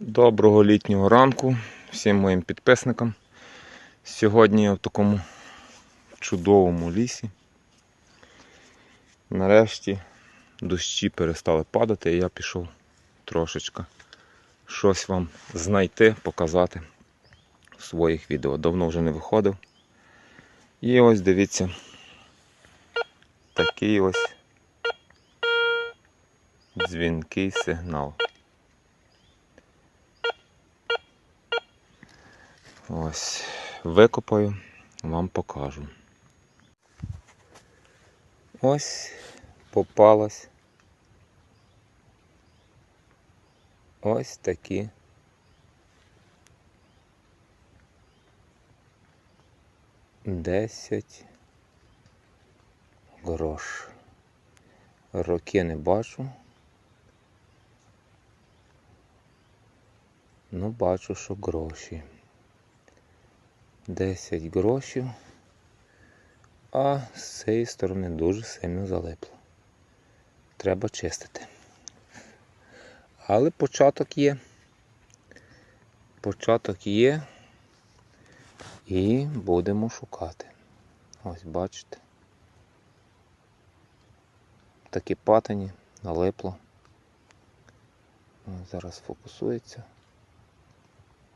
Доброго літнього ранку всім моїм підписникам. Сьогодні я в такому чудовому лісі. Нарешті дощі перестали падати, і я пішов трошечки щось вам знайти, показати в своїх відео. Давно вже не виходив. І ось дивіться, такий ось дзвінкий сигнал. Ось, викопаю, вам покажу. Ось попалась. Ось такі. Десять грош. Роки не бачу. Ну, бачу, що гроші. 10 грошів, а з цієї сторони дуже сильно залипло. Треба чистити. Але початок є. Початок є. І будемо шукати. Ось бачите. Такі патині, налипло. Зараз фокусується.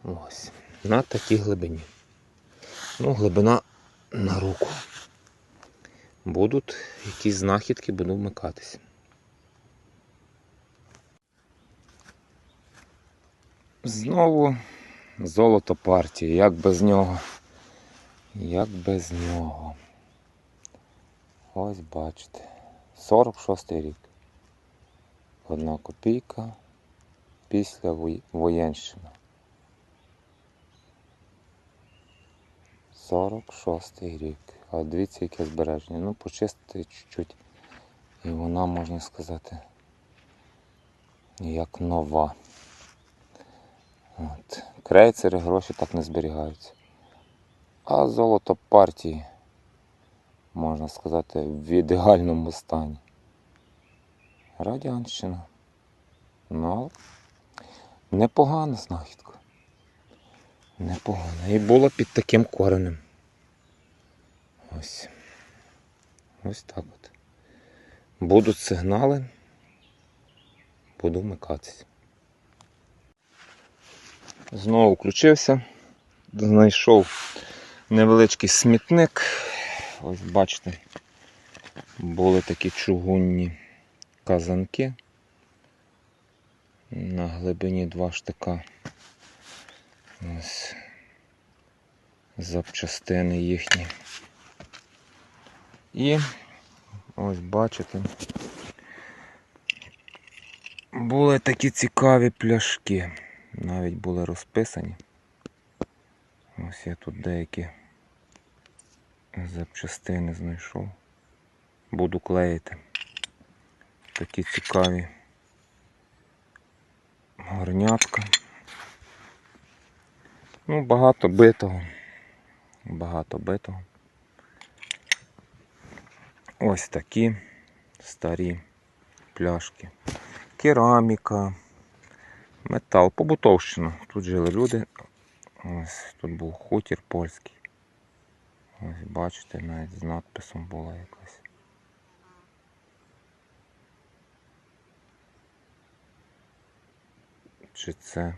Ось. На такій глибині. Ну, глибина на руку. Будуть якісь знахідки, буду вмикатися. Знову золото партії. Як без нього? Як без нього? Ось бачите. 46 рік. Одна копійка після вої- 46 рік. А дивіться, яке збереження. Ну, почистити чуть-чуть. І вона, можна сказати, як нова. От. Крейцери гроші так не зберігаються. А золото партії, можна сказати, в ідеальному стані. Радянщина. Ну, непогана знахідка. Непогано. І було під таким коренем. Ось. Ось так от. Будуть сигнали. Буду вмикатися. Знову включився. Знайшов невеличкий смітник. Ось бачите, були такі чугунні казанки. На глибині два штика. Ось запчастини їхні. І ось бачите, були такі цікаві пляшки. Навіть були розписані. Ось я тут деякі запчастини знайшов. Буду клеїти. Такі цікаві горнятка. Ну, багато битого. Багато битого. Ось такі старі пляшки. Кераміка, метал, побутовщина. Тут жили люди. Ось тут був хутір польський. Ось бачите, навіть з надписом була якась. Чи це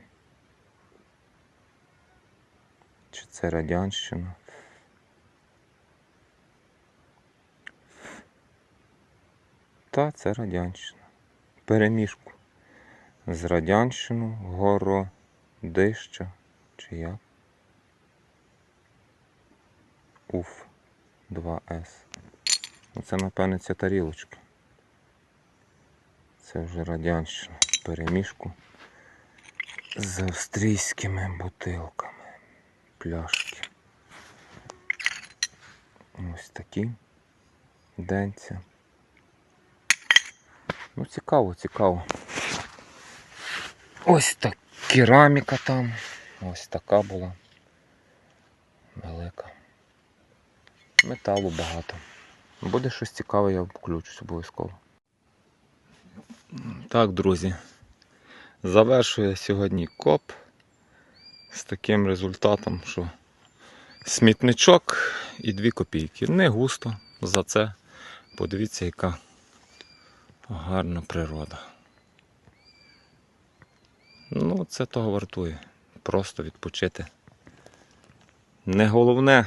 Чи це Радянщина? Та, це Радянщина. Переміжку. З Радянщину, Городища. Чи як? Уф 2С. Оце, напевне, ця тарілочка. Це вже Радянщина. Переміжку з австрійськими бутилками пляшки. Ось такі денця. Ну, цікаво, цікаво. Ось так кераміка там. Ось така була. Велика. Металу багато. Буде щось цікаве, я включусь обов'язково. Так, друзі. Завершує сьогодні коп з таким результатом, що смітничок і 2 копійки. Не густо за це. Подивіться, яка гарна природа. Ну, це того вартує. Просто відпочити. Не головне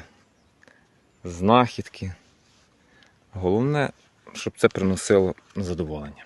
знахідки. Головне, щоб це приносило задоволення.